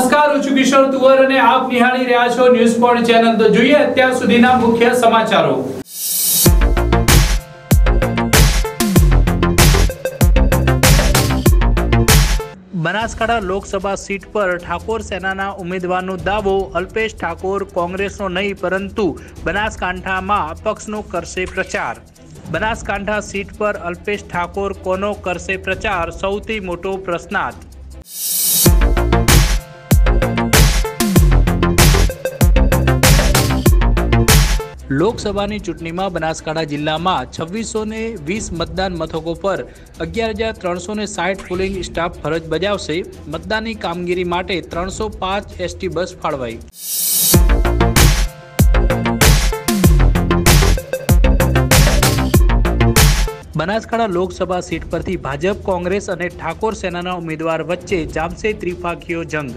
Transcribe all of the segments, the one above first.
નમસ્કાર, હું કિશોર તુવર અને આપ નિહાળી રહ્યા છો ન્યૂઝ પોઈન્ટ ચેનલ. તો જોઈએ, અત્યાર સુધીના મુખ્ય સમાચારો. બનાસકાંઠા લોકસભા સીટ પર ઠાકોર સેનાના ઉમેદવારનો દાવો, અલ્પેશ ઠાકોર કોંગ્રેસનો નહીં, પરંતુ બનાસકાંઠામાં અપક્ષનો કરશે પ્રચાર. બનાસકાંઠા સીટ પર અલ્પેશ ઠાકોર કોનો કરશે પ્રચાર? સૌથી મોટો પ્રશ્નાર્થ. લોકસભાની ચૂંટણીમાં બનાસકાંઠા જિલ્લામાં છવ્વીસો ને વીસ મતદાન મથકો પર અગિયાર હજાર ત્રણસો ને સાઠ પોલિંગ સ્ટાફ ફરજ બજાવશે. મતદાનની કામગીરી માટે ત્રણસો પાંચ એસટી બસ ફાળવાઈ. બનાસકાંઠા લોકસભા સીટ પરથી ભાજપ, કોંગ્રેસ અને ઠાકોર સેનાના ઉમેદવાર વચ્ચે જામશે ત્રિપાખીઓ જંગ.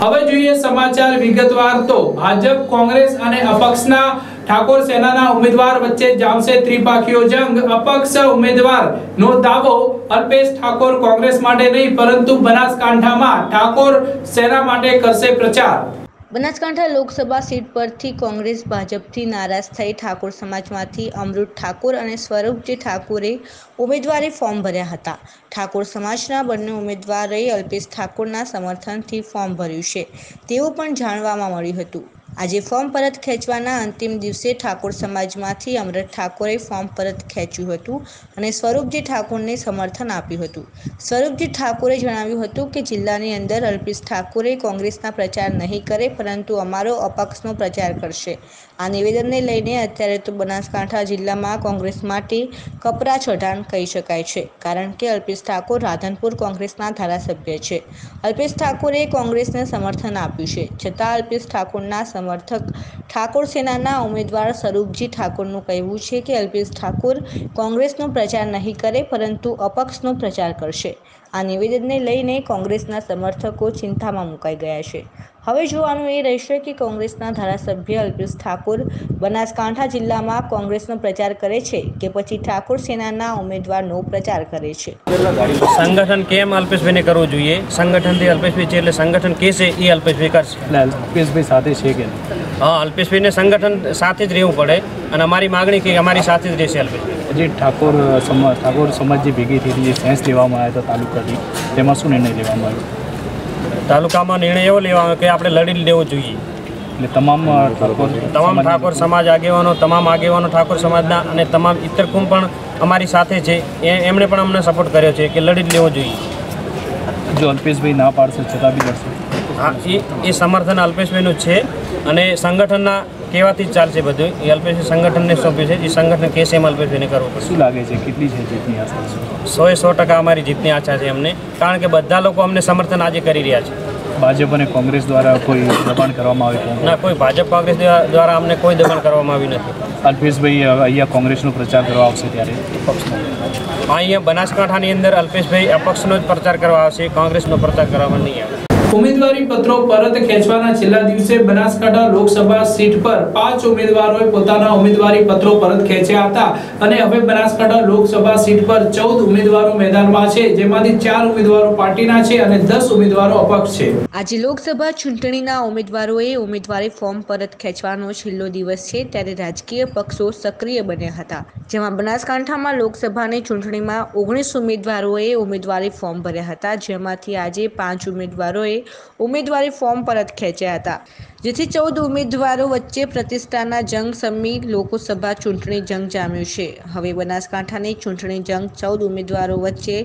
હવે જોઈએ સમાચાર વિગતવાર તો ભાજપ, કોંગ્રેસ અને અપક્ષના ઠાકોર સેનાના ઉમેદવાર વચ્ચે જામશે ત્રિપાખીઓ જંગ. અપક્ષ ઉમેદવાર નો દાવો અલ્પેશ ઠાકોર કોંગ્રેસ માટે નહીં, પરંતુ બનાસકાંઠામાં ઠાકોર સેના માટે કરશે પ્રચાર. બનાસકાંઠા લોકસભા સીટ પરથી કોંગ્રેસ ભાજપથી નારાજ થઈ ઠાકોર સમાજમાંથી અમૃત ઠાકોર અને સ્વરૂપજી ઠાકોરે ઉમેદવારી ફોર્મ ભર્યા હતા. ઠાકોર સમાજના બંને ઉમેદવારે અલ્પેશ ઠાકોરના સમર્થનથી ફોર્મ ભર્યું છે. તેવું પણ જાણવામાં મળ્યું હતું. આજે ફોર્મ પરત ખેંચવાના અંતિમ દિવસે ઠાકોર સમાજમાંથી અમૃત ઠાકોરે ફોર્મ પરત ખેંચ્યું હતું અને સ્વરૂપજી ઠાકોરને સમર્થન આપ્યું હતું. સ્વરૂપજી ઠાકોરે જણાવ્યું હતું કે જિલ્લાની અંદર અલ્પેશ ઠાકોરે કોંગ્રેસના પ્રચાર નહીં કરે પરંતુ અમારો અપક્ષનો પ્રચાર કરશે. આ નિવેદનને લઈને અત્યારે તો બનાસકાંઠા જિલ્લામાં કોંગ્રેસ માટે કપરા ચઢાણ કહી શકાય છે, કારણ કે અલ્પેશ ઠાકોર રાધનપુર કોંગ્રેસના ધારાસભ્ય છે. અલ્પેશ ઠાકોરે કોંગ્રેસને સમર્થન આપ્યું છે, છતાં અલ્પેશ ઠાકોરના સમર્થક ઠાકોર સેનાના ઉમેદવાર સ્વરૂપજી ઠાકોરનું કહેવું છે કે અલ્પેશ ઠાકોર કોંગ્રેસનો પ્રચાર નહીં કરે, પરંતુ અપક્ષનો પ્રચાર કરશે. આ નિવેદનને લઈને કોંગ્રેસના સમર્થકો ચિંતામાં મુકાઈ ગયા છે. હવે જોવાનું એ રહેશે કે કોંગ્રેસના ધારાસભ્ય અલ્પેશ ઠાકોર બનાસકાંઠા જિલ્લામાં કોંગ્રેસનો પ્રચાર કરે છે કે પછી ઠાકોર સેનાના ઉમેદવારનો પ્રચાર કરે છે. સંગઠન કેમ અલ્પેશભાઈને કરવું જોઈએ? સંગઠનથી અલ્પેશભાઈ છે એટલે સંગઠન કહેશે એ અલ્પેશભાઈ કરશે. એટલે અલ્પેશભાઈ સાથે છે કે નહીં? હા અલ્પેશભાઈને સંગઠન સાથે જ રહેવું પડે અને અમારી માગણી કે અમારી સાથે જ રહેશે અલ્પેશભાઈ જે ઠાકોર સમાજ ઠાકોર સમાજ જે ભેગી થઈ જે સેન્સ લેવામાં આવ્યો હતો તાલુકાથી તેમાં શું નિર્ણય લેવામાં આવ્યો? તાલુકામાં નિર્ણય એવો લેવાનો કે આપણે લડી લેવો જોઈએ. એટલે તમામ ઠાકોર તમામ ઠાકોર સમાજ આગેવાનો તમામ આગેવાનો ઠાકોર સમાજના અને તમામ ઇતરકુમ પણ અમારી સાથે છે. એ એમણે પણ અમને સપોર્ટ કર્યો છે કે લડી જ લેવો જોઈએ. જો અલ્પેશભાઈ ના પાડશે છતાં બી કરશે એ એ સમર્થન અલ્પેશભાઈનું જ છે. અને સંગઠનના કહેવાથી જ ચાલશે બધું. એ અલ્પેશ સંગઠનને સોંપ્યું છે. એ સંગઠન કેસ એમ અલ્પેશભાઈને કરવું પડશે. શું લાગે છે? કેટલી છે જીતની આસપાસ સો સો ટકા અમારી જીતની આશા છે અમને. કારણ કે બધા લોકો અમને સમર્થન આજે કરી રહ્યા છે. ભાજપ અને કોંગ્રેસ દ્વારા કોઈ દબાણ કરવામાં આવ્યું ના કોઈ ભાજપ કોંગ્રેસ દ્વા- દ્વારા અમને કોઈ દબાણ કરવામાં આવ્યું નથી. અલ્પેશભાઈ અહીંયા કોંગ્રેસનો પ્રચાર કરવા આવશે ત્યારે? અહીંયા બનાસકાંઠાની અંદર અલ્પેશભાઈ અપક્ષનો જ પ્રચાર કરવા આવશે. કોંગ્રેસનો પ્રચાર કરવામાં નહીં આવે. ઉમેદવારી પત્રો પરત ખેંચવાના છેલ્લા દિવસે બનાસકાંઠા લોકસભા સીટ પર પાંચ ઉમેદવારોએ પોતાના ઉમેદવારી પત્રો પરત ખેંચ્યા હતા અને હવે બનાસકાંઠા લોકસભા સીટ પર ચૌદ ઉમેદવારો મેદાનમાં છે, જેમાંથી ચાર ઉમેદવારો પાર્ટીના છે અને દસ ઉમેદવારો અપક્ષ છે. આજે લોકસભા ચૂંટણીના ઉમેદવારોએ ઉમેદવારી ફોર્મ પરત ખેંચવાનો છેલ્લો દિવસ છે, ત્યારે રાજકીય પક્ષો સક્રિય બન્યા હતા. જેમાં બનાસકાંઠામાં લોકસભાની ચૂંટણીમાં ઓગણીસ ઉમેદવારોએ ઉમેદવારી ફોર્મ ભર્યા હતા, જેમાંથી આજે પાંચ ઉમેદવારોએ ઉમેદવારી ફોર્મ પરત ખેંચ્યા હતા, જેથી ચૌદ ઉમેદવારો વચ્ચે પ્રતિષ્ઠાના જંગ સમી લોકસભા ચૂંટણી જંગ જામ્યું છે. હવે બનાસકાંઠાની ચૂંટણી જંગ ચૌદ ઉમેદવારો વચ્ચે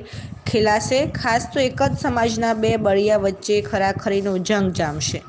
ખેલાશે, ખાસ તો એક જ સમાજના બે બળિયા વચ્ચે ખરાખરીનો જંગ જામશે.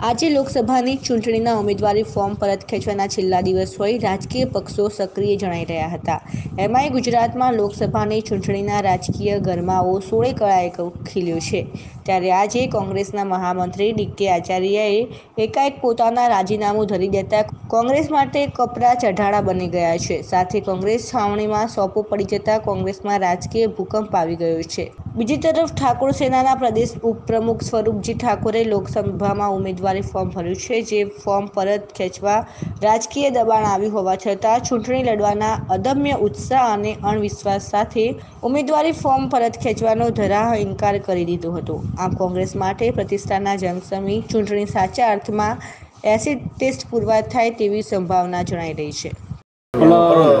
આજે લોકસભાની ચૂંટણીના ઉમેદવારી ફોર્મ પરત ખેંચવાના છેલ્લા દિવસ હોય રાજકીય પક્ષો સક્રિય જણાઈ રહ્યા હતા. એમાંય ગુજરાતમાં લોકસભાની ચૂંટણીના રાજકીય ગરમાવો સોળે કળાએ ખીલ્યો છે. ત્યારે આજે કોંગ્રેસના મહામંત્રી ડી. કે. આચાર્યએ એકાએક પોતાના રાજીનામું ધરી દેતા કોંગ્રેસ માટે કપરા ચઢાડા બની ગયા છે. સાથે કોંગ્રેસ છાવણીમાં સોંપો પડી જતા કોંગ્રેસમાં રાજકીય ભૂકંપ આવી ગયો છે. બીજી તરફ ઠાકોર સેનાના પ્રદેશ ઉપપ્રમુખ સ્વરૂપજી ઠાકોરે લોકસભામાં ઉમેદવારી ફોર્મ ભર્યું છે. જે ફોર્મ પરત ખેંચવા રાજકીય દબાણ આવ્યું હોવા છતાં ચૂંટણી લડવાના અદમ્ય ઉત્સાહ અને અણવિશ્વાસ સાથે ઉમેદવારી ફોર્મ પરત ખેંચવાનો ધરાહ ઇનકાર કરી દીધો હતો. આમ કોંગ્રેસ માટે પ્રતિષ્ઠાના જંગસમી ચૂંટણી સાચા અર્થમાં એસિડ ટેસ્ટ પુરવાર થાય તેવી સંભાવના જણાઈ રહી છે.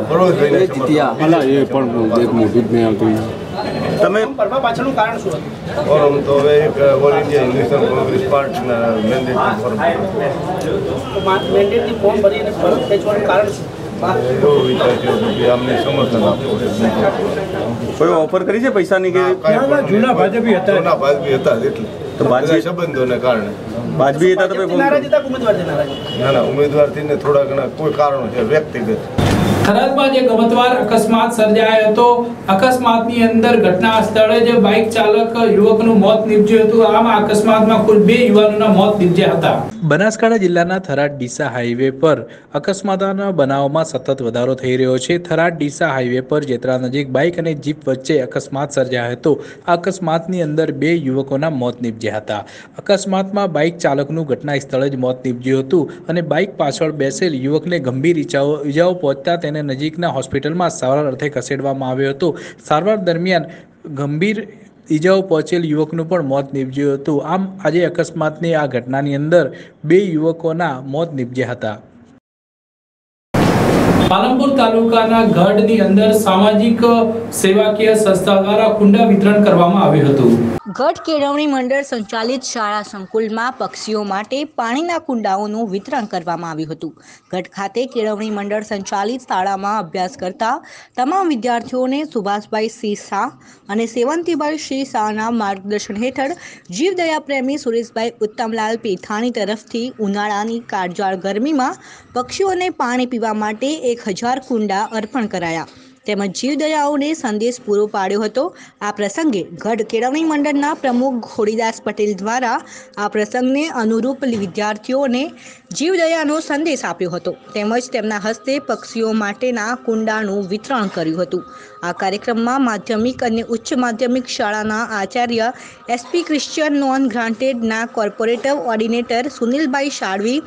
પરોશભાઈને સમર્થન. અલા એ પણ એક મોટું જ નહીં આવતું. તમે પાછળનું કારણ શું હતું? ફોરમ તો હવે એક ઓલ ઇન્ડિયા હિન્દુસ્તાન કોંગ્રેસ પાર્ટીના મેન્ડેટની ફોરમ મેન્ડેટની ફોર્મ ભરીને પરત ખેંચવાનું કારણ શું? એવો વિચાર કે અમને સમર્થન આપવું કોઈ ઓફર કરી છે પૈસાની કે જૂના ભાજપી હતા. જૂના ભાજપી હતા એટલે તો સંબંધોને કારણે. વાજબી હતા તમે નારાજ હતા ઉમેદવારથી નારાજ ના ના ઉમેદવારથી ને થોડા ઘણા કોઈ કારણો છે વ્યક્તિગત. થરાદમાં જે ગમતવાર અકસ્માત સર્જાયો હતો, અકસ્માતની અંદર ઘટના સ્થળે જે બાઇક ચાલક યુવકનું મોત નીપજ્યું હતું. આમાં અકસ્માતમાં કુલ બે યુવાનોના મોત નીપજ્યા હતા. બનાસકાંઠા જિલ્લાના થરાદ ડીસા હાઈવે પર અકસ્માતના બનાવોમાં સતત વધારો થઈ રહ્યો છે. થરાદ ડીસા હાઈવે પર જેતરા નજીક બાઇક અને જીપ વચ્ચે અકસ્માત સર્જાયો હતો. અકસ્માતની અંદર બે યુવકોના મોત નીપજ્યા હતા. અકસ્માતમાં બાઇક ચાલકનું ઘટના સ્થળે જ મોત નીપજ્યું હતું અને બાઇક પાછળ બેસેલ યુવકને ગંભીર ઈજાઓ ઈજાઓ પહોંચતા તેને નજીકના હોસ્પિટલમાં સારવાર અર્થે ખસેડવામાં આવ્યો હતો. સારવાર દરમિયાન ગંભીર ઈજાઓ પહોંચેલ યુવકનું પણ મોત નીપજ્યું હતું. આમ, આજે અકસ્માતની આ ઘટનાની અંદર બે યુવકોના મોત નીપજ્યા હતા. પાલનપુર તાલુકાના ગઢની અંદર સામાજિક સેવાકીય સંસ્થા દ્વારા કુંડા વિતરણ કરવામાં આવ્યું હતું. ગઢ કેળવણી મંડળ સંચાલિત શાળા સંકુલમાં પક્ષીઓ માટે પાણીના કુંડાઓનું વિતરણ કરવામાં આવ્યું હતું. ગઢ ખાતે કેળવણી મંડળ સંચાલિત શાળામાં અભ્યાસ કરતા તમામ વિદ્યાર્થીઓને સુભાષભાઈ સિંહ શાહ અને સેવંતીભાઈ શ્રી શાહના માર્ગદર્શન હેઠળ જીવદયા પ્રેમી સુરેશભાઈ ઉત્તમલાલ પેથાણી તરફથી ઉનાળાની કાળજાળ ગરમીમાં પક્ષીઓને પાણી પીવા માટે એક હજાર કુંડા અર્પણ કરાયા. તેમજ જીવદયાઓને સંદેશ પૂરો પાડ્યો હતો. આ પ્રસંગે ગઢ કેળવણી મંડળના પ્રમુખ ઘોડીદાસ પટેલ દ્વારા આ પ્રસંગને અનુરૂપ વિદ્યાર્થીઓને જીવદયાનો સંદેશ આપ્યો હતો. તેમજ તેમના હસ્તે પક્ષીઓ માટેના કુંડાનું વિતરણ કર્યું હતું. આ કાર્યક્રમમાં માધ્યમિક અને ઉચ્ચ માધ્યમિક શાળાના આચાર્ય એસપી ક્રિશ્ચિયન નોન ગ્રાન્ટેડના કોર્પોરેટર ઓર્ડિનેટર સુનિલભાઈ શાળવી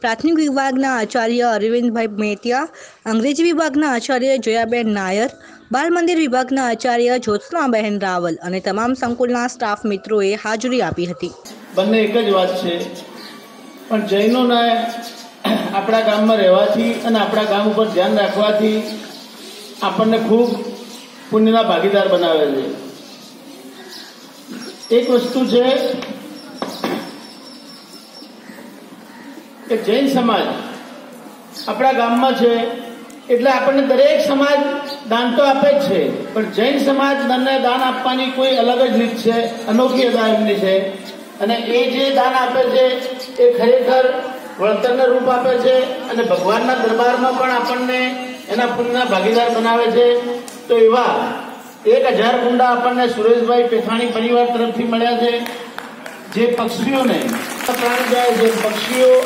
પ્રાથમિક વિભાગના આચાર્ય અરવિંદભાઈ મેતિયા અંગ્રેજી વિભાગના આચાર્ય જયાબેન નાયર બાલ મંદિર વિભાગના આચાર્ય જ્યોત્સનાબહેન રાવલ અને તમામ સંકુલના સ્ટાફ મિત્રોએ હાજરી આપી હતી. બંને એક જ વાત છે. પણ જૈનોના આપણા ગામમાં રહેવાથી અને આપણા ગામ ઉપર ધ્યાન રાખવાથી આપણને ખૂબ પુણ્યના ભાગીદાર બનાવે છે. એક વસ્તુ છે કે જૈન સમાજ આપણા ગામમાં છે, એટલે આપણને દરેક સમાજ દાન તો આપે જ છે, પણ જૈન સમાજ દાનને દાન આપવાની કોઈ અલગ જ રીત છે, અનોખી અદા એમની છે. અને એ જે દાન આપે છે, એ ખરેખર વળતરને રૂપ આપે છે અને ભગવાનના દરબારમાં પણ આપણને એના પુણ્યના ભાગીદાર બનાવે છે. તો એવા એક હજાર કુંડા આપણને સુરેશભાઈ પેથાણી પરિવાર તરફથી મળ્યા છે. જે પક્ષીઓને પ્રાણ જાય છે. પક્ષીઓ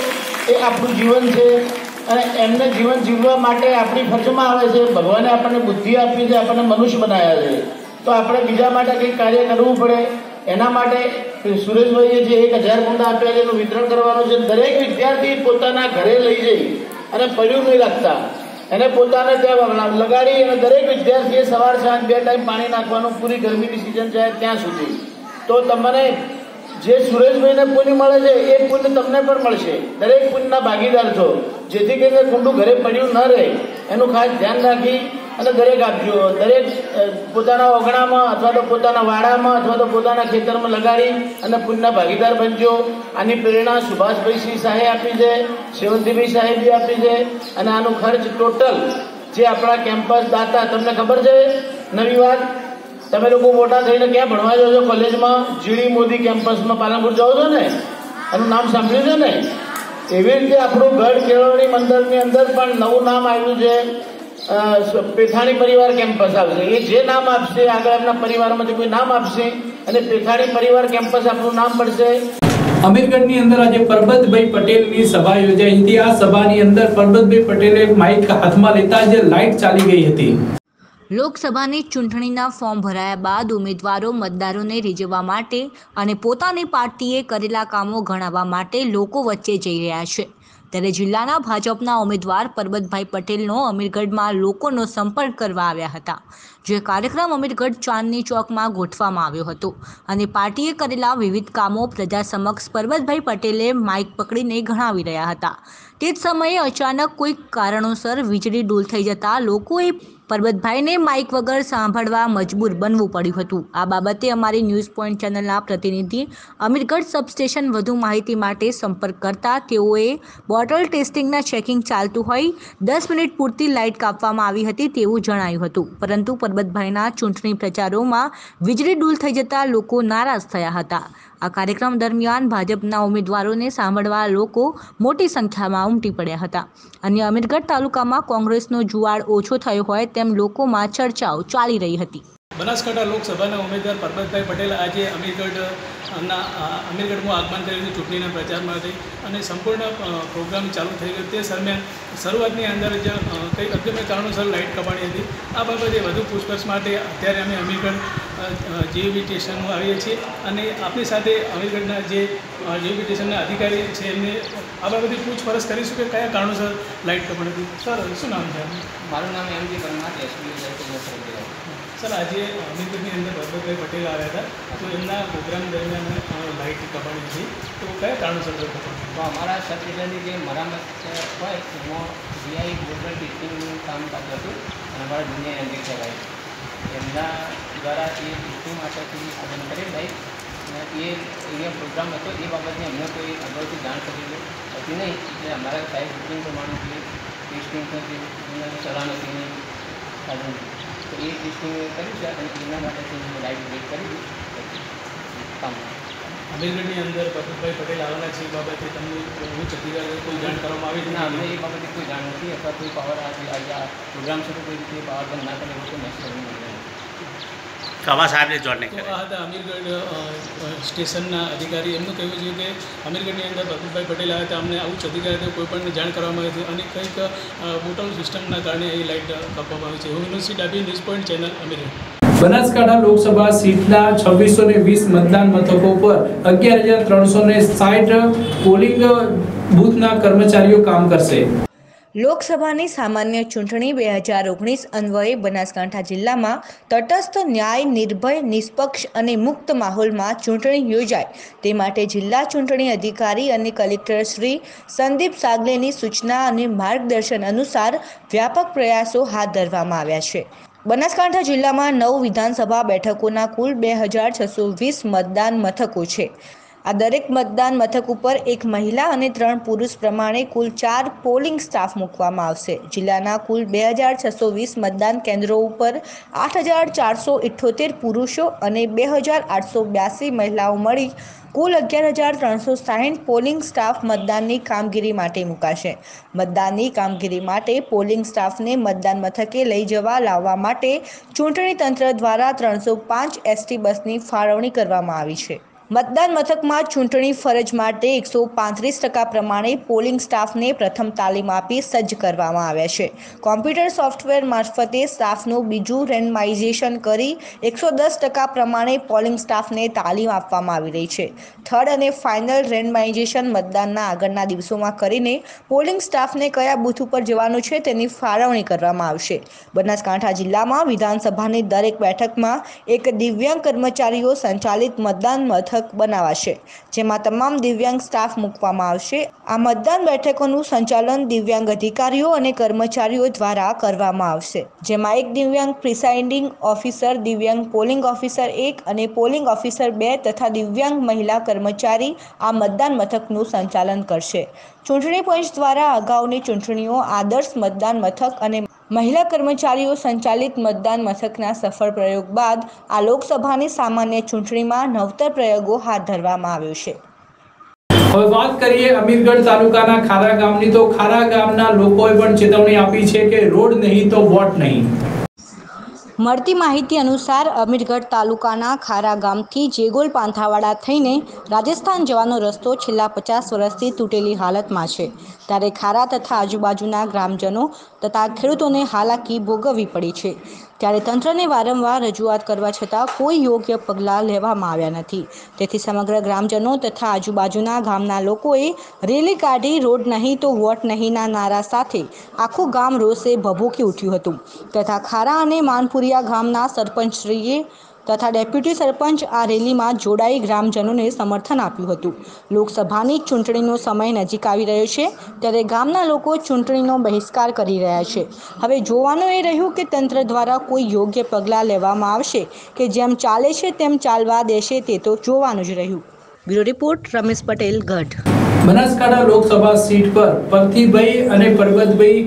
એ આપણું જીવન છે. અને એમને જીવન જીવવા માટે આપણી ફરજમાં આવે છે. ભગવાને આપણને બુદ્ધિ આપી છે, આપણને મનુષ્ય બનાવ્યા છે. તો આપણે બીજા માટે કંઈક કાર્ય કરવું પડે? એના માટે સુરેશભાઈએ જે એક હજાર ગુંડા આપ્યા છે, એનું વિતરણ કરવાનું છે. દરેક વિદ્યાર્થી પોતાના ઘરે લઈ જઈ અને પડ્યું નહીં રાખતા. એને પોતાને ત્યાં લગાડી અને દરેક વિદ્યાર્થીએ સવાર સાંજ બે ટાઈમ પાણી નાખવાનું. પૂરી ગરમીની સિઝન જાય ત્યાં સુધી. તો તમને જે સુરેશભાઈને પુણ્ય મળે છે, એ પુણ્ય તમને પણ મળશે. દરેક પુણ્યના ભાગીદાર છો. જેથી કરીને કુંડું ઘરે પડ્યું ન રહે. એનું ખાસ ધ્યાન રાખી અને દરેક આપજો. દરેક પોતાના ઓગણામાં અથવા તો પોતાના વાડામાં અથવા તો પોતાના ખેતરમાં લગાડી અને પુણ્યના ભાગીદાર બનજો. આની પ્રેરણા સુભાષભાઈ સિંહ શાહે આપી છે સેવંતીભાઈ સાહેબે આપી છે અને આનો ખર્ચ ટોટલ જે આપણા કેમ્પસ દાતા, તમને ખબર છે? નવી વાત તમે લોકો મોટા થઈને ક્યાં ભણવા જાઓ છો? કોલેજમાં, જીડી મોદી કેમ્પસમાં પાલનપુર જાઓ છો ને? એનું નામ સાંભળ્યું છે ને? એવી રીતે આપણું ગઢ કેળવણી મંદિરની અંદર પણ નવું નામ આવ્યું છે પેથાણી પરિવાર કેમ્પસ આવશે એ જે નામ આપશે, આગળ એમના પરિવારમાંથી કોઈ નામ આપશે, અને પેથાણી પરિવાર કેમ્પસ આપણું નામ પડશે. અમીરગઢની અંદર આજે પરબતભાઈ પટેલની સભા યોજાઈ હતી. આ સભાની અંદર પરબતભાઈ પટેલે માઇક હાથમાં લેતા જ લાઇટ ચાલી ગઈ હતી. લોકસભાની ચૂંટણીના ફોર્મ ભરાયા બાદ ઉમેદવારો મતદારોને રીઝવવા માટે અને પોતાની પાર્ટીએ કરેલા કામો ગણાવવા માટે લોકો વચ્ચે જઈ રહ્યા છે. ત્યારે જિલ્લાના ભાજપના ઉમેદવાર પરબતભાઈ પટેલનો અમીરગઢમાં લોકોનો સંપર્ક કરવા આવ્યા હતા, જે કાર્યક્રમ અમીરગઢ ચાંદની ચોકમાં ગોઠવવામાં આવ્યો હતો અને પાર્ટીએ કરેલા વિવિધ કામો પ્રજા સમક્ષ પરબતભાઈ પટેલે માઇક પકડીને ગણાવી રહ્યા હતા. તે જ સમયે અચાનક કોઈક કારણોસર વીજળી ડૂલ થઈ જતા લોકોએ પરબતભાઈને માઇક વગર સાંભળવા મજબૂર બનવું પડ્યું હતું. આ બાબતે અમારી ન્યૂઝ પોઈન્ટ ચેનલના પ્રતિનિધિ અમીરગઢ સબસ્ટેશન વધુ માહિતી માટે સંપર્ક કરતા તેઓએ બોટલ ટેસ્ટિંગના ચેકિંગ ચાલતું હોય, દસ મિનિટ પૂરતી લાઇટ કાપવામાં આવી હતી તેવું જણાયું હતું. પરંતુ પરબતભાઈના ચૂંટણી પ્રચારોમાં વીજળી ડૂલ થઈ જતા લોકો નારાજ થયા હતા. આ કાર્યક્રમ દરમિયાન ભાજપના ઉમેદવારોને સાંભળવા લોકો મોટી સંખ્યામાં ઉમટી પડ્યા હતા. અને અમીરગઢ તાલુકામાં કોંગ્રેસનો જુવાળ ઓછો થયો હોય તેમ લોકોમાં ચર્ચાઓ ચાલી રહી હતી. બનાસકાંઠા લોકસભાના ઉમેદવાર પરબતભાઈ પટેલ આજે અમીરગઢ, ના, અમીરગઢમાં આગમન છે, ચૂંટણીના પ્રચાર માટે અને સંપૂર્ણ પ્રોગ્રામ ચાલુ થઈ ગયો. તે દરમિયાન શરૂઆતની અંદર જ કંઈક અગમ્ય કારણોસર લાઇટ કપાણી હતી. આ બાબતે વધુ પૂછપરછ માટે અત્યારે અમે અમીરગઢ જીવીબી સ્ટેશનમાં આવીએ છીએ. અને આપણી સાથે અમીરગઢના જે જીવીબી સ્ટેશનના અધિકારી છે એમને આ બાબતે પૂછપરછ કરીશું કે કયા કારણોસર લાઇટ કપડ હતી? સર શું નામ છે મારું નામ એમ જી પરમાર સર આજે અમીરગઢની અંદર ભરતભાઈ પટેલ આવ્યા હતા. તો એમના પ્રોગ્રામ દરમિયાન લાઇટ કપાણી હતી. તો કયા કારણોસર તો અમારા સબસિડરની જે મરામત હોય એમાં વીઆઈ ગોલ્ડન ટીચિંગનું કામ કરતું હતું. અને અમારા જુનિયર એન્ટ્રી સાહેબ એમના દ્વારા એ ટેસ્ટિંગ માટેથી આગળ કરેલ લાઈટ અને એ અહીંયા પ્રોગ્રામ હતો એ બાબતની અમને કોઈ અગાઉથી જાણ કરેલી હતી નહીં એટલે અમારા સાહેબ રૂટીન પ્રમાણે જે ટેસ્ટિંગ જે સલાહ નથી ને સાધન તો એ ટેસ્ટિંગ કર્યું છે અને એના માટેથી લાઇટ બ્રેક કરી કામ અમીરગઢની અંદર ભરતભાઈ પટેલ આવેલા છે એ બાબતે તમને ઉચ્ચ અધિકારીઓ કોઈ જાણ કરવામાં આવી ના હતી અમને એ બાબતે કોઈ જાણ નથી અથવા કોઈ પાવર આજે આજે આ પ્રોગ્રામ શરૂ કોઈ રીતે પાવર બંધ ના કરે એવો કોઈ મેસેજ અમને મળ્યો નથી. કવા સાહેબને જોડને આ હતા અમીરગઢ સ્ટેશનના અધિકારી. એમનું કહેવું છે કે અમીરગઢની અંદર ભરતભાઈ પટેલ આવ્યા હતા. અમને ઉચ્ચ અધિકારીઓ કોઈ પણ જાણ કરવામાં આવી હતી. અને કંઈક બોટલ સિસ્ટમના કારણે એ લાઇટ કાપવામાં આવી છે. હું યુનિવર્સિટી ડાબી news point channel Amirgadh. Banaskantha Lok Sabha સીટના છવ્વીસો ને વીસ મતદાન મથકો પર અગિયાર હજાર ત્રણસો ને સાઠ પોલિંગ બૂથના કર્મચારીઓ કામ કરશે. લોકસભાની સામાન્ય ચૂંટણી બે હજાર ઓગણીસ અન્વયે બનાસકાંઠા જિલ્લામાં તટસ્થ ન્યાય, નિર્ભય, નિષ્પક્ષ અને મુક્ત માહોલમાં ચૂંટણી યોજાય તે માટે જિલ્લા ચૂંટણી અધિકારી અને કલેક્ટર શ્રી સંદીપ સાગલેની સૂચના અને માર્ગદર્શન અનુસાર વ્યાપક પ્રયાસો હાથ ધરવામાં આવ્યા છે. બનાસકાંઠા જિલ્લામાં નવ વિધાનસભા બેઠકોના કુલ બે હજાર છસો વીસ મતદાન મથકો છે. આ દરેક મતદાન મથક ઉપર એક મહિલા અને ત્રણ પુરુષ પ્રમાણે કુલ ચાર પોલિંગ સ્ટાફ મૂકવામાં આવશે. જિલ્લાના કુલ બે હજાર છસો વીસ મતદાન કેન્દ્રો ઉપર આઠ હજાર ચારસો ઇઠ્યોતેર પુરુષો અને બે હજાર આઠસો બ્યાસી મહિલાઓ મળી કુલ અગિયાર હજાર ત્રણસો સાહીઠ પોલિંગ સ્ટાફ મતદાનની કામગીરી માટે મુકાશે. મતદાનની કામગીરી માટે પોલિંગ સ્ટાફને મતદાન મથકે લઈ જવા લાવવા માટે ચૂંટણી તંત્ર દ્વારા ત્રણસો પાંચ એસટી બસની ફાળવણી કરવામાં આવી છે. મતદાન મથકમાં ચૂંટણી ફરજ માટે એકસો પાંત્રીસ ટકા પ્રમાણે પોલિંગ સ્ટાફને પ્રથમ તાલીમ આપી સજ્જ કરવામાં આવ્યા છે. કોમ્પ્યુટર સોફ્ટવેર મારફતે સ્ટાફનું બીજું રેન્ડમાઇઝેશન કરી એકસો દસ ટકા પ્રમાણે પોલિંગ સ્ટાફને તાલીમ આપવામાં આવી રહી છે. થર્ડ અને ફાઇનલ રેન્ડમાઇઝેશન મતદાનના આગળના દિવસોમાં કરીને પોલિંગ સ્ટાફને કયા બૂથ ઉપર જવાનું છે તેની ફાળવણી કરવામાં આવશે. બનાસકાંઠા જિલ્લામાં વિધાનસભાની દરેક બેઠકમાં એક દિવ્યાંગ કર્મચારીઓ સંચાલિત મતદાન મથક બનાવાશે, જેમાં તમામ દિવ્યાંગ સ્ટાફ મૂકવામાં આવશે. આ મતદાન બેઠકોનું સંચાલન દિવ્યાંગ અધિકારીઓ અને કર્મચારીઓ દ્વારા કરવામાં આવશે, જેમાં એક દિવ્યાંગ પ્રિસાઇડિંગ ઓફિસર, દિવ્યાંગ પોલિંગ ઓફિસર એક અને પોલિંગ ઓફિસર બે તથા દિવ્યાંગ મહિલા કર્મચારી આ મતદાન મથકનું સંચાલન કરશે. ચૂંટણી પંચ દ્વારા અગાઉની ચૂંટણીઓ આદર્શ મતદાન મથક અને મહિલા કર્મચારીઓ સંચાલિત મતદાન મથકના સફળ પ્રયોગ બાદ આ લોકસભાની સામાન્ય ચૂંટણીમાં નવતર પ્રયોગો હાથ ધરવામાં આવ્યો છે. હવે વાત કરીએ અમીરગઢ તાલુકાના ખારા ગામની. તો ખારા ગામના લોકોએ પણ ચેતવણી આપી છે કે રોડ નહીં તો વોટ નહીં. મળતી માહિતી અનુસાર અમીરગઢ તાલુકાના ખારા ગામથી જેગોલ પાંથાવાડા થઈને રાજસ્થાન જવાનો રસ્તો છેલ્લા પચાસ વર્ષથી તૂટેલી હાલતમાં છે. ત્યારે ખારા તથા આજુબાજુના ગ્રામજનો તથા ખેડૂતોને હાલાકી ભોગવવી પડી છે. ત્યારે તંત્રને વારંવાર રજૂઆત કરવા છતાં કોઈ યોગ્ય પગલાં લેવામાં આવ્યા નથી. તેથી સમગ્ર ગ્રામજનો તથા આજુબાજુના ગામના લોકોએ રેલી કાઢી રોડ નહીં તો વોટ નહીંના નારા સાથે આખું ગામ રોષે ભભૂકી ઉઠ્યું હતું. તથા ખારા અને માનપુરિયા ગામના સરપંચશ્રીએ તથા ડેપ્યુટી સરપંચ આ રેલીમાં જોડાઈ ગ્રામજનોને સમર્થન આપ્યું હતું. લોકસભાની ચૂંટણીનો સમય નજીક આવી રહ્યો છે, ત્યારે ગામના લોકો ચૂંટણીનો બહિષ્કાર કરી રહ્યા છે. હવે જોવાનું એ રહ્યું કે તંત્ર દ્વારા કોઈ યોગ્ય પગલાં લેવામાં આવશે કે જેમ ચાલે છે તેમ ચાલવા દેશે તે તો જોવાનું જ રહ્યું. બ્યુરો રિપોર્ટ રમેશ પટેલ ગઢ. બનાસકાંઠા લોકસભા સીટ પર પરથીભાઈ અને પરબતભાઈ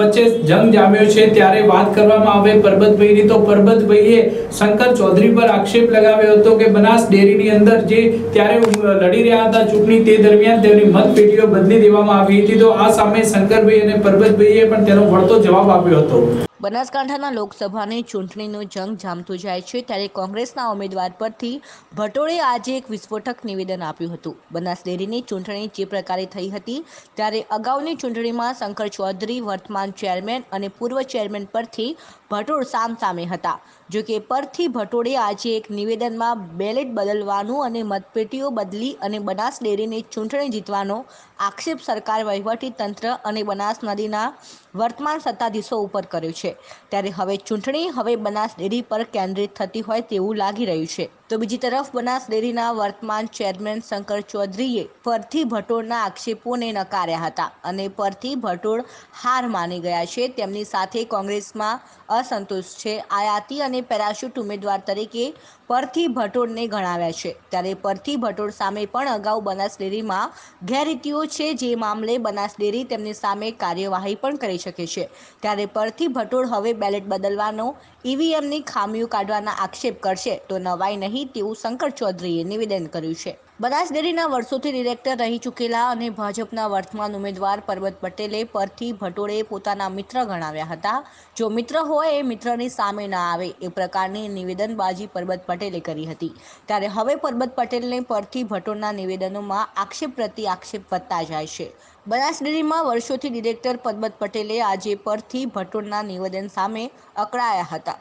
વચ્ચે જંગ જામ્યો છે. ત્યારે વાત કરવામાં આવે પરબતભાઈની તો પરબતભાઈએ શંકર ચૌધરી પર આક્ષેપ લગાવ્યો હતો કે બનાસ ડેરીની અંદર જે ત્યારે લડી રહ્યા હતા ચૂંટણી તે દરમિયાન તેમની મતપેટીઓ બદલી દેવામાં આવી હતી. તો આ સામે શંકરભાઈ અને પરબતભાઈએ પણ તેનો વળતો જવાબ આપ્યો હતો. બનાસકાંઠાના લોકસભાની ચૂંટણીનો જંગ જામતો જાય છે ત્યારે કોંગ્રેસના ઉમેદવાર પરથી ભટોળે આજે એક વિસ્ફોટક નિવેદન આપ્યું હતું. બનાસ ડેરીની ચૂંટણી જે પ્રકારે થઈ હતી ત્યારે અગાઉની ચૂંટણીમાં શંકર ચૌધરી, વર્તમાન ચેરમેન અને પૂર્વ ચેરમેન પરથી ભટોળ સામસામે હતા. જો કે પરથી ભટોળે આજે એક નિવેદનમાં બેલેટ બદલવાનું અને મતપેટીઓ બદલી અને બનાસ ડેરીની ચૂંટણી જીતવાનો આક્ષેપ સરકાર વહીવટી તંત્ર અને બનાસ નદીના વર્તમાન સત્તાધીશો ઉપર કર્યો છે. ત્યારે હવે ચૂંટણી, હવે બનાસ ડેરી પર કેન્દ્રિત થતી હોય તેવું લાગી રહ્યું છે. તો બીજી તરફ બનાસ ડેરીના વર્તમાન ચેરમેન શંકર ચૌધરીએ પરથી ભટોળના આક્ષેપોને નકાર્યા હતા અને પરથી ભટોળ હાર માની ગયા છે. તેમની સાથે કોંગ્રેસમાં અસંતોષ છે. આયાતી અને પેરાશૂટ ઉમેદવાર તરીકે પરથી ભટોળને ગણાવ્યા છે. ત્યારે પરથી ભટોળ સામે પણ અગાઉ બનાસ ડેરીમાં ગેરરીતિઓ છે જે મામલે બનાસ ડેરી તેમની સામે કાર્યવાહી પણ કરી શકે છે. ત્યારે પરથી ભટોળ હવે બેલેટ બદલવાનો, ઈવીએમની ખામીઓ કાઢવાના આક્ષેપ કરશે. તો નવાઈ નહીં તેવું શંકર ચૌધરીએ નિવેદન કર્યું છે. બનાસ ડેરીના વર્ષોથી ડિરેક્ટર રહી ચૂકેલા અને ભાજપના વર્તમાન ઉમેદવાર પરબત પટેલે પરથી ભટોળે પોતાના મિત્ર ગણાવ્યા હતા. જો મિત્ર હોય એ મિત્રની સામે ના આવે. એ પ્રકારની નિવેદનબાજી પરબત પટેલે કરી હતી. ત્યારે હવે પરબત પટેલને પરથી ભટ્ટોના નિવેદનોમાં આક્ષેપ પ્રતિ આક્ષેપ વધતા જાય છે. બનાસ ડેરીમાં વર્ષોથી ડિરેક્ટર પરબત પટેલે આજે પરથી ભટ્ટોના નિવેદન સામે અકળાયા હતા.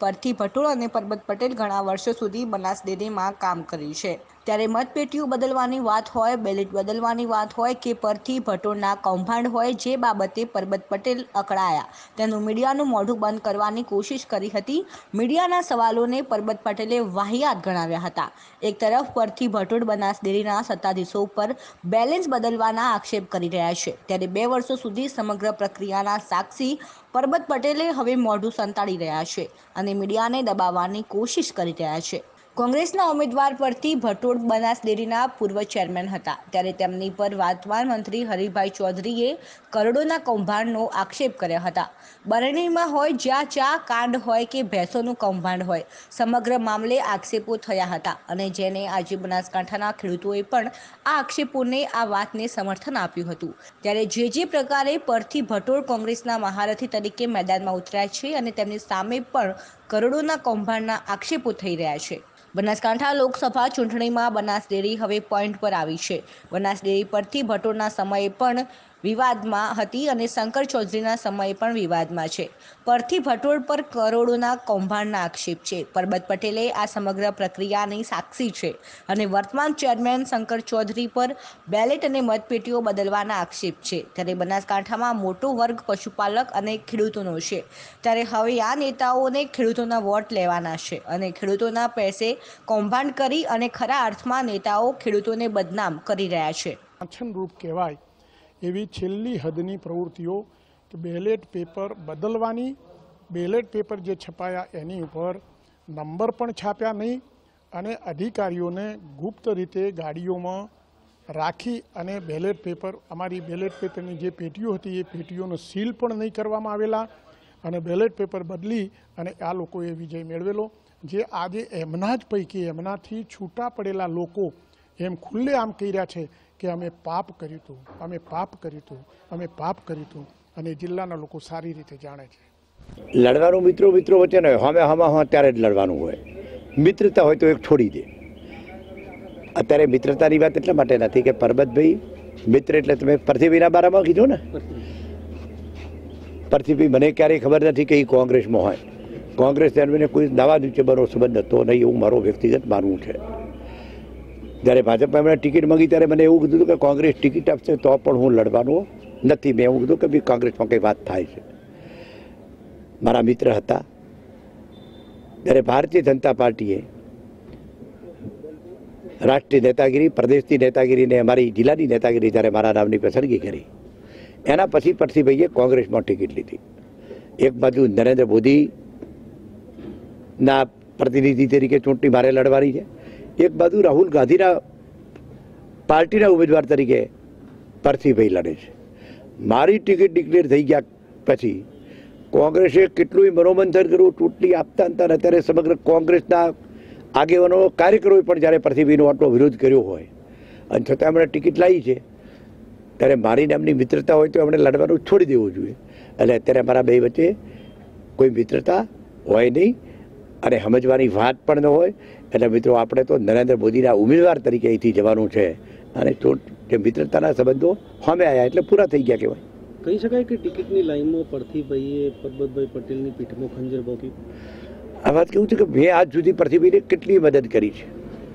પરથી ભટોળ અને પરબત પટેલ ઘણા વર્ષો સુધી બનાસ ડેરીમાં કામ કર્યું છે. ત્યારે મતપેટીઓ બદલવાની વાત હોય, બેલેટ બદલવાની વાત હોય કે પરથી ભટોળના કૌભાંડ હોય જે બાબતે પરબત પટેલ અકળાયા. તેનું મીડિયાનું મોઢું બંધ કરવાની કોશિશ કરી હતી. મીડિયાના સવાલોને પરબત પટેલે વાહિયાત ગણાવ્યા હતા. એક તરફ પરથી ભટોળ બનાસ ડેરીના સત્તાધીશો ઉપર બેલેન્સ બદલવાના આક્ષેપ કરી રહ્યા છે. ત્યારે બે વર્ષો સુધી સમગ્ર પ્રક્રિયાના સાક્ષી પરબત પટેલે હવે મોઢું સંતાડી રહ્યા છે અને મીડિયાને દબાવવાની કોશિશ કરી રહ્યા છે. કોંગ્રેસના ઉમેદવાર પરથી ભટોળ બનાસ ડેરીના પૂર્વ ચેરમેન હતા. ત્યારે તેમની પર વર્તમાન મંત્રી હરિભાઈ ચૌધરીએ કરોડોના કૌભાંડનો આક્ષેપ કર્યા હતા. બરણીમાં હોય જ્યાં ચા કાંડ હોય કે ભેંસોનું કૌભાંડ હોય, સમગ્ર મામલે આક્ષેપો થયા હતા અને જેને આજે બનાસકાંઠાના ખેડૂતોએ પણ આ આક્ષેપોને આ વાતને સમર્થન આપ્યું હતું. ત્યારે જે જે પ્રકારે પરથી ભટોળ કોંગ્રેસના મહારથી તરીકે મેદાનમાં ઉતર્યા છે અને તેમની સામે પણ કરોડોના કૌભાંડના આક્ષેપો થઈ રહ્યા છે. બનાસકાંઠા લોકસભા ચૂંટણીમાં બનાસ ડેરી હવે પોઈન્ટ પર આવી છે. બનાસ ડેરી પરથી ભટોળના સમયે પણ વિવાદમાં હતી અને શંકર ચૌધરીના સમયે પણ વિવાદમાં છે. પરથી ભટોળ પર કરોડોના કૌભાંડના આક્ષેપ છે. પરબત પટેલે આ સમગ્ર પ્રક્રિયાની સાક્ષી છે અને વર્તમાન ચેરમેન શંકર ચૌધરી પર બેલેટ અને મતપેટીઓ બદલવાના આક્ષેપ છે. ત્યારે બનાસકાંઠામાં મોટો વર્ગ પશુપાલક અને ખેડૂતોનો છે. ત્યારે હવે આ નેતાઓને ખેડૂતોના વોટ લેવાના છે અને ખેડૂતોના પૈસે કૌભાંડ કરી અને ખરા અર્થમાં નેતાઓ ખેડૂતોને બદનામ કરી રહ્યા છે. કહેવાય એવી છેલ્લી હદની પ્રવૃત્તિઓ કે બેલેટ પેપર બદલવાની, બેલેટ પેપર જે છપાયા એની ઉપર નંબર પણ છાપ્યા નહીં અને અધિકારીઓને ગુપ્ત રીતે ગાડીઓમાં રાખી અને બેલેટ પેપર, અમારી બેલેટ પેપરની જે પેટીઓ હતી એ પેટીઓનો સીલ પણ નહીં કરવામાં આવેલા અને બેલેટ પેપર બદલી અને આ લોકોએ વિજય મેળવેલો, જે આજે એમના જ પૈકી એમનાથી છૂટા પડેલા લોકો એમ ખુલ્લે આમ કહી રહ્યા છે કે અમે પાપ કર્યું હતું, અમે પાપ કર્યું હતું, અમે પાપ કર્યું હતું અને જિલ્લાના લોકો સારી રીતે જાણે છે. લડવાનું મિત્રો મિત્રો વચ્ચે નહીં, હમે હમા હા ત્યારે જ લડવાનું હોય. મિત્રતા હોય તો એક છોડી દે. અત્યારે મિત્રતાની વાત એટલા માટે નથી કે પરબતભાઈ, મિત્ર એટલે તમે પૃથ્વીના બારામાં કીધું ને? પરથીભાઈ મને ક્યારેય ખબર નથી કે એ કોંગ્રેસમાં હોય. કોંગ્રેસ એમને કોઈ દાવા નીચે બનો સંબંધ હતો નહીં, એવું મારો વ્યક્તિગત માનવું છે. જ્યારે ભાજપમાં એમણે ટિકિટ માગી ત્યારે મને એવું કીધું કે કોંગ્રેસ ટિકિટ આપશે તો પણ હું લડવાનો નથી. મેં એવું કીધું કે ભાઈ કોંગ્રેસમાં કંઈ વાત થાય છે. મારા મિત્ર હતા. જ્યારે ભારતીય જનતા પાર્ટીએ રાષ્ટ્રીય નેતાગીરી, પ્રદેશની નેતાગીરીને અમારી જિલ્લાની નેતાગીરી જ્યારે મારા નામની પસંદગી કરી, એના પછી પરથીભાઈએ કોંગ્રેસમાં ટિકિટ લીધી. એક બાજુ નરેન્દ્ર મોદીના પ્રતિનિધિ તરીકે ચૂંટણી મારે લડવાની છે. એક બાજુ રાહુલ ગાંધીના પાર્ટીના ઉમેદવાર તરીકે પરથીભાઈ લડે છે. મારી ટિકિટ ડિક્લેર થઈ ગયા પછી કોંગ્રેસે કેટલું મનોમંથન કર્યું, ચૂંટણી આપતા અંતર અત્યારે સમગ્ર કોંગ્રેસના આગેવાનો, કાર્યકરોએ પણ જ્યારે પરથીભાઈનો આટલો વિરોધ કર્યો હોય. અને છતાં એમણે ટિકિટ લાવી છે. ત્યારે મારી નામની મિત્રતા હોય તો એમણે લડવાનું છોડી દેવું જોઈએ. એટલે અત્યારે અમારા બે વચ્ચે કોઈ મિત્રતા હોય નહીં. અને સમજવાની વાત પણ ન હોય. એટલે મિત્રો આપણે તો નરેન્દ્ર મોદીના ઉમેદવાર તરીકે અહીંથી જવાનું છે. અને તો જે મિત્રતાના સંબંધો સામે આવ્યા એટલે પૂરા થઈ ગયા કહેવાય. કહી શકાય કે ટિકિટની લાઈનમાં પરથીભાઈએ પરબતભાઈ પટેલની પીઠમાં ખંજર ભોગ્યું આ વાત કેવું છે કે મેં આજ સુધી પરથીભાઈને કેટલી મદદ કરી છે.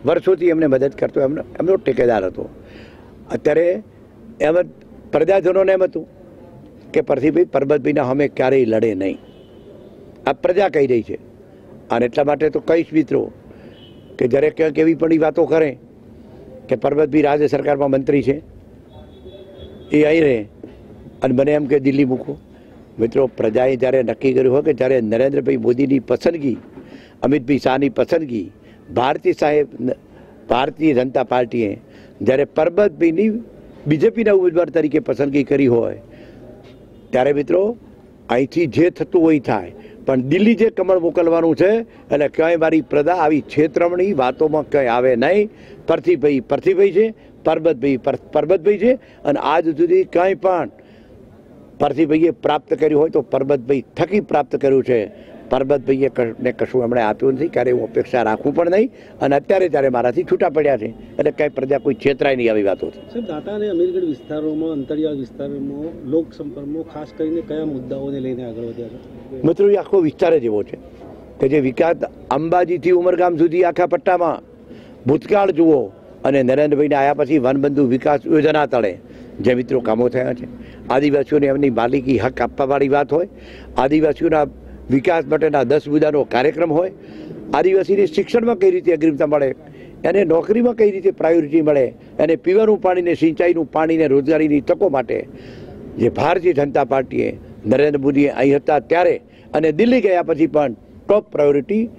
વર્ષોથી એમને મદદ કરતો એમનો એમનો ટેકેદાર હતો. અત્યારે એમ પ્રજાજનોને એમ હતું કે પરથીભાઈ પરબતભાઈના અમે ક્યારેય લડે નહીં. આ પ્રજા કહી રહી છે. અને એટલા માટે તો કહીશ મિત્રો કે જ્યારે ક્યાંક એવી પણ વાતો કરે કે પરબતભાઈ રાજ્ય સરકારમાં મંત્રી છે, એ અહીં રહે. અને મને એમ કે દિલ્હી મૂકો. મિત્રો, પ્રજાએ જ્યારે નક્કી કર્યું હોય કે જ્યારે નરેન્દ્રભાઈ મોદીની પસંદગી, અમિતભાઈ શાહની પસંદગી, ભારતીય સાહેબ ભારતીય જનતા પાર્ટીએ જ્યારે પરબતભાઈની બીજેપીના ઉમેદવાર તરીકે પસંદગી કરી હોય, ત્યારે મિત્રો, અહીંથી જે થતું હોય થાય. પણ દિલ્હી જે કમળ મોકલવાનું છે, એટલે ક્યાંય મારી પ્રદા આવી છેતરમણી વાતોમાં કંઈ આવે નહીં. પરથીભાઈ પરથીભાઈ છે, પરબતભાઈ પરબતભાઈ છે, અને આજ સુધી કંઈ પણ પરથીભાઈએ પ્રાપ્ત કર્યું હોય તો પરબતભાઈ થકી પ્રાપ્ત કર્યું છે. પરબતભાઈએ ને કશું એમણે આપ્યું નથી ક્યારે હું અપેક્ષા રાખું પણ નહીં અને અત્યારે ત્યારે મારાથી છૂટા પડ્યા છે એટલે કંઈ પ્રજા કોઈ છેતરાય નહીં આવી વાતો. સાહેબ દાતા અને અમીરગઢ વિસ્તારોમાં અંતરિયાળ વિસ્તારોમાં લોક સંપર્કમાં ખાસ કરીને કયા મુદ્દાઓને લઈને આગળ વધ્યા છે? મિત્રો એ આખો વિસ્તાર જ એવો છે કે જે વિકાસ અંબાજીથી ઉમરગામ સુધી આખા પટ્ટામાં. ભૂતકાળ જુઓ અને નરેન્દ્રભાઈને આવ્યા પછી વનબંધુ વિકાસ યોજના તળે જે મિત્રો કામો થયા છે. આદિવાસીઓને એમની માલિકી હક આપવાવાળી વાત હોય. આદિવાસીઓના વિકાસ માટેના દસ મુદ્દાનો કાર્યક્રમ હોય, આદિવાસીને શિક્ષણમાં કઈ રીતે અગ્રિમતા મળે, એને નોકરીમાં કઈ રીતે પ્રાયોરિટી મળે, એને પીવાનું પાણીને સિંચાઈનું પાણીને રોજગારીની તકો માટે જે ભારતીય જનતા પાર્ટીએ નરેન્દ્ર મોદીએ અહીં હતા ત્યારે અને દિલ્હી ગયા પછી પણ ટોપ પ્રાયોરિટી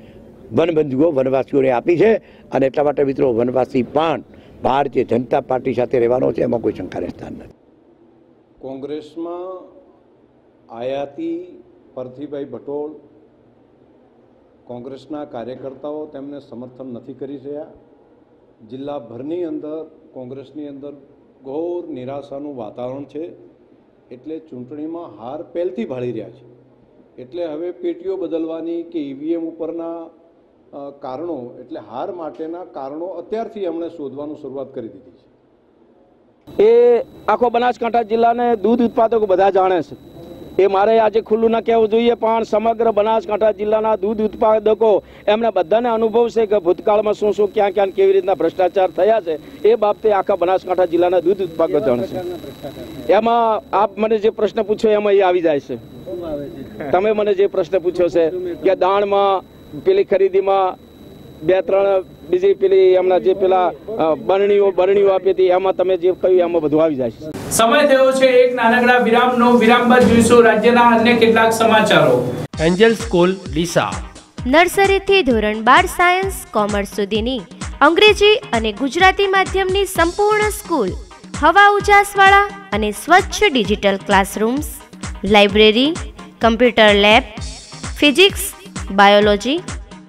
વનબંધુઓ, વનવાસીઓને આપી છે. અને એટલા માટે મિત્રો, વનવાસી પણ ભારતીય જનતા પાર્ટી સાથે રહેવાનો છે. એમાં કોઈ શંકાને સ્થાન નથી. કોંગ્રેસમાં આયાતી પરથીભાઈ ભટોળ કોંગ્રેસના કાર્યકર્તાઓ તેમને સમર્થન નથી કરી રહ્યા. જિલ્લાભરની અંદર, કોંગ્રેસની અંદર ઘોર નિરાશાનું વાતાવરણ છે. એટલે ચૂંટણીમાં હાર પહેલથી ભાળી રહ્યા છે. એટલે હવે પેટીઓ બદલવાની કે ઈવીએમ ઉપરના કારણો, એટલે હાર માટેના કારણો અત્યારથી એમણે શોધવાનું શરૂઆત કરી દીધી છે. એ આખો બનાસકાંઠા જિલ્લાને દૂધ ઉત્પાદકો બધા જાણે છે. એ મારે આજે ખુલ્લું ના કહેવું જોઈએ પણ સમગ્ર બનાસકાંઠા જિલ્લાના દૂધ ઉત્પાદકો એમને બધાને અનુભવ છે કે ભૂતકાળમાં શું શું ક્યાં ક્યાં કેવી રીતના ભ્રષ્ટાચાર થયા છે એ બાબતે આખા બનાસકાંઠા જિલ્લાના દૂધ ઉત્પાદકો જાણશે. છે એમાં આપ મને જે પ્રશ્ન પૂછ્યો એમાં એ આવી જાય છે? તમે મને જે પ્રશ્ન પૂછ્યો છે કે દાણમાં પેલી ખરીદીમાં બે ત્રણ બીજી પેલી એમના જે પેલા બરણીઓ બરણીઓ આપી હતી એમાં તમે જે કહ્યું એમાં બધું આવી જાય સમય થયો છે એક નાનકડા વિરામનો. વિરામ બાદ જોઈશું રાજ્યના અન્ય કેટલાક સમાચારો. Angel school Deesa. નર્સરીથી ધોરણ બાર સાયન્સ કોમર્સ સુધીની. અંગ્રેજી અને ગુજરાતી માધ્યમની સંપૂર્ણ સ્કૂલ. હવા ઉજાસવાળા અને સ્વચ્છ digital classrooms. Library computer lab physics biology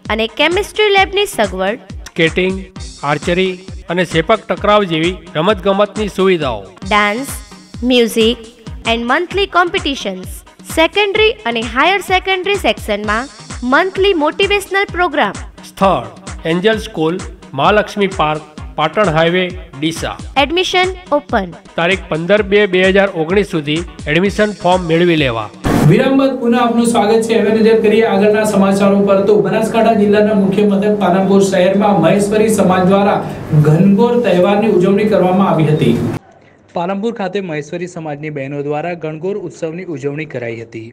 અને કેમિસ્ટ્રી લેબની સગવડ સ્કેટિંગ આર્ચરી અને સેપક ટકરાવ જેવી રમતગમતની સુવિધાઓ. Dance music and monthly competitions. Secondary અને હાયર સેકન્ડરી સેક્શનમાં મંથલી મોટિવેશનલ પ્રોગ્રામ. સ્થળ Angel School Mahalakshmi Park Patan highway Deesa. Admission open. તારીખ પંદર બે બે હજાર ઓગણીસ સુધી એડમિશન ફોર્મ મેળવી લેવા. વિરામ બાદ પુનઃ આપનું સ્વાગત છે. હવે નજર કરીએ આગળના સમાચારો પર તો બનાસકાંઠા જિલ્લાના મુખ્ય મથક પાલનપુર શહેરમાં મહેશ્વરી સમાજ દ્વારા ઘનઘોર તહેવારની ઉજવણી કરવામાં આવી હતી. પાલનપુર ખાતે મહેશ્વરી સમાજની બહેનો દ્વારા ગણગોર ઉત્સવની ઉજવણી કરાઈ હતી.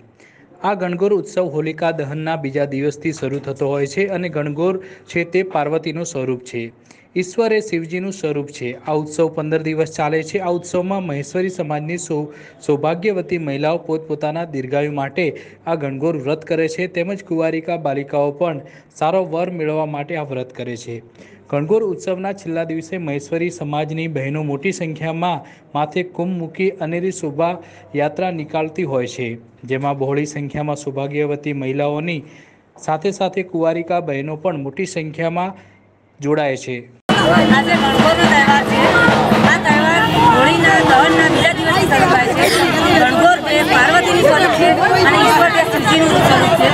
આ ગણગોર ઉત્સવ હોલિકા દહનના બીજા દિવસથી શરૂ થતો હોય છે અને ગણગોર છે તે પાર્વતીનું સ્વરૂપ છે. ઈશ્વર એ શિવજીનું સ્વરૂપ છે. આ ઉત્સવ પંદર દિવસ ચાલે છે. આ ઉત્સવમાં મહેશ્વરી સમાજની સૌભાગ્યવતી મહિલાઓ પોતપોતાના દીર્ઘાયુ માટે આ ગણગોર વ્રત કરે છે. તેમજ કુંવારિકા બાલિકાઓ પણ સારો વર મેળવવા માટે આ વ્રત કરે છે. ગણગોર ઉત્સવના છેલ્લા દિવસે મહેશ્વરી સમાજની બહેનો મોટી સંખ્યામાં માથે કુંભ મૂકી અનેરી શોભાયાત્રા નીકાળતી હોય છે. જેમાં બહોળી સંખ્યામાં સૌભાગ્યવતી મહિલાઓની સાથે સાથે કુંવારિકા બહેનો પણ મોટી સંખ્યામાં જોડાય છે. આજે ગણગોરનો તહેવાર છે. આ તહેવાર હોળીના દહનના બીજા દિવસથી શરૂ છે. ગણગોર એ પાર્વતીનું સ્વરૂપ છે અને ઈશ્વર એ શિવજીનું સ્વરૂપ છે.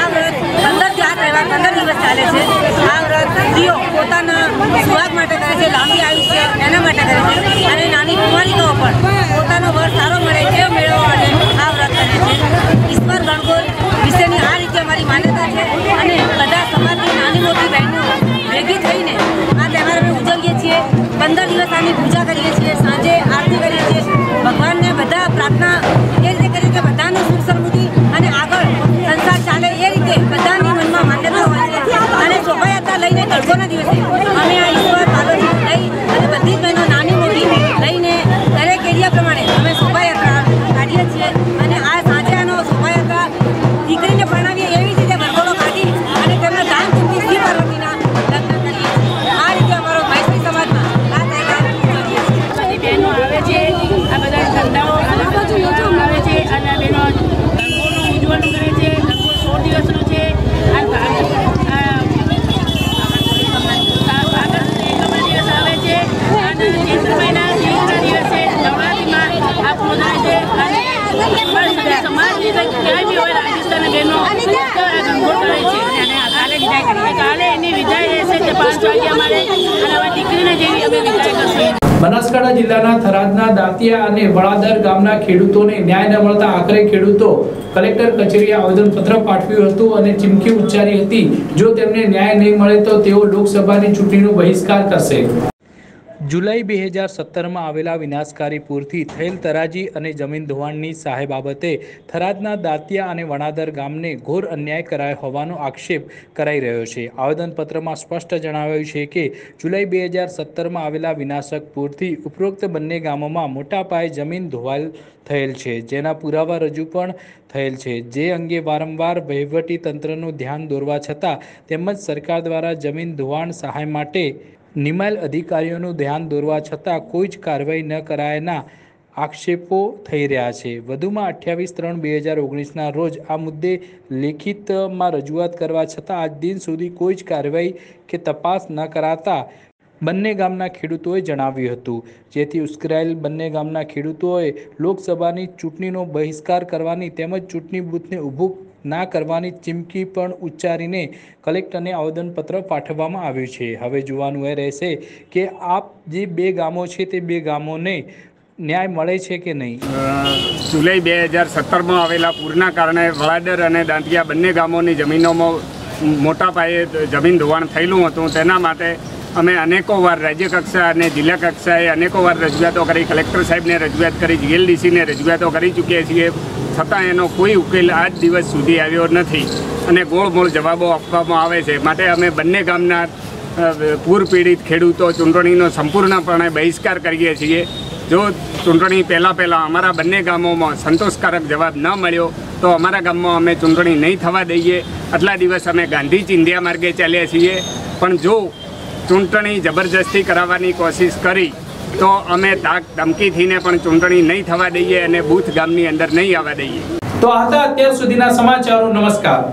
આ વ્રત પંદર આ તહેવાર પંદર દિવસ ચાલે છે. આ વ્રત સ્ત્રીઓ પોતાના સુહાગ માટે કરે છે, લાંબી આયુષ્ય એના માટે કરે છે અને નાની કુમારિકાઓ પણ પોતાનો વર સારો મળે એ મેળવવા માટે આ વ્રત કરે છે. ઈશ્વર ગણગોર વિશેની આ રીતે અમારી માન્યતા છે અને બધા સમાજની નાની મોટી બહેનો ભેગી થઈને છીએ. પંદર દિવસ આની પૂજા કરીએ છીએ. સાંજે આરતી કરીએ છીએ. ભગવાનને બધા પ્રાર્થના એ રીતે કરીએ કે બધાનું સુખ સમૃદ્ધિ અને આગળ સંસાર ચાલે એ રીતે બધાની મનમાં માન્યતા હોય છે. અને શોભાયાત્રા લઈને ગળગોના દિવસે વાગે અમારે હવે દીકરીને જેવી અમે બનાસકાંઠા જિલ્લાના થરાદના દાંતિયા અને વડાદર ગામના ખેડૂતોને ન્યાય ન મળતા આખરે ખેડૂતો કલેક્ટર કચેરીએ આવેદનપત્ર પાઠવ્યું હતું અને ચીમકી ઉચ્ચારી હતી, જો તેમને ન્યાય નહીં મળે તો તેઓ લોકસભાની ચૂંટણીનો બહિષ્કાર કરશે. જુલાઈ બે હજાર સત્તરમાં આવેલા વિનાશકારી પૂરથી થયેલ તરાજી અને જમીન ધોવાણની સહાય બાબતે થરાદના દાંતિયા અને વણાદર ગામને ઘોર અન્યાય કરાયો હોવાનો આક્ષેપ કરાઈ રહ્યો છે. આવેદનપત્રમાં સ્પષ્ટ જણાવાયું છે કે, જુલાઈ બે હજાર સત્તરમાં આવેલા વિનાશક પૂરથી ઉપરોક્ત બંને ગામોમાં મોટા પાયે જમીન ધોવાયેલ થયેલ છે. જેના પુરાવા રજૂ પણ થયેલ છે. જે અંગે વારંવાર વહીવટી તંત્રનું ધ્યાન દોરવા છતાં તેમજ સરકાર દ્વારા જમીન ધોવાણ સહાય માટે નિમાયેલ અધિકારીઓનું ધ્યાન દોરવા છતાં કોઈ જ કાર્યવાહી ન કરાયાના આક્ષેપો થઈ રહ્યા છે. વધુમાં અઠ્યાવીસ ત્રણ બે હજાર ઓગણીસના રોજ આ મુદ્દે લેખિતમાં રજૂઆત કરવા છતાં આજ દિન સુધી કોઈ જ કાર્યવાહી કે તપાસ ન કરાતા બંને ગામના ખેડૂતોએ જણાવ્યું હતું. જેથી ઉશ્કેરાયેલ બંને ગામના ખેડૂતોએ લોકસભાની ચૂંટણીનો બહિષ્કાર કરવાની તેમજ ચૂંટણી બૂથને ઊભું ના કરવાની ચીમકી પણ ઉચ્ચારીને કલેક્ટરને આવેદનપત્ર પાઠવવામાં આવ્યું છે. હવે જોવાનું એ રહેશે કે આ જે બે ગામો છે તે બે ગામોને ન્યાય મળે છે કે નહીં? જુલાઈ બે હજાર સત્તરમાં આવેલા પૂરના કારણે વડાદર અને દાંતિયા બંને ગામોની જમીનોમાં મોટા પાયે જમીન ધોવાણ થયેલું હતું. તેના માટે અમે અનેકો વાર રાજ્ય કક્ષા અને જિલ્લા કક્ષાએ અનેકો વાર રજૂઆતો કરી, કલેક્ટર સાહેબને રજૂઆત કરી, જીએલડીસીને રજૂઆતો કરી ચૂક્યા છીએ. છતાં એનો કોઈ ઉકેલ આજ દિવસ સુધી આવ્યો નથી. અને ગોળ મોળ જવાબો આપવામાં આવે છે. માટે અમે બંને ગામના પૂર પીડિત ખેડૂતો ચૂંટણીનો સંપૂર્ણપણે બહિષ્કાર કરીએ છીએ. જો ચૂંટણી પહેલાં પહેલાં અમારા બંને ગામોમાં સંતોષકારક જવાબ ન મળ્યો, તો અમારા ગામમાં અમે ચૂંટણી નહીં થવા દઈએ. આટલા દિવસ અમે ગાંધી ચિંધ્યા માર્ગે ચાલ્યા છીએ. પણ જો ચૂંટણી જબરજસ્તી કરાવવાની કોશિશ કરી તો અમે તાક ધમકીથીને પણ ચૂંટણી નહીં થવા દઈએ અને બૂથ ગામની અંદર નહીં આવવા દઈએ. તો હતા અત્યાર સુધીના સમાચારો. નમસ્કાર.